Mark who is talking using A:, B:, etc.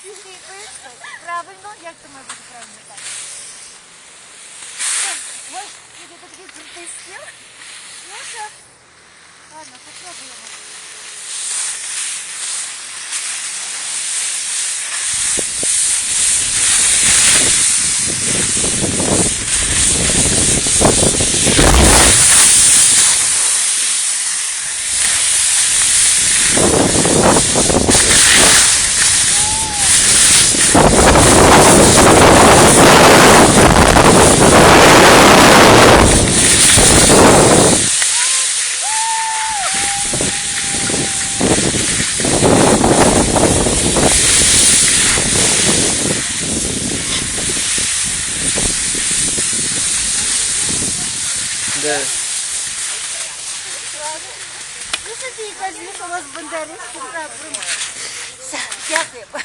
A: Правильно, як це має бути правильно так? Ось, буде такий крутий стіл. Ну ладно, попробуємо.
B: Де?
A: Ну, ти кажеш, що у вас бандери дякую.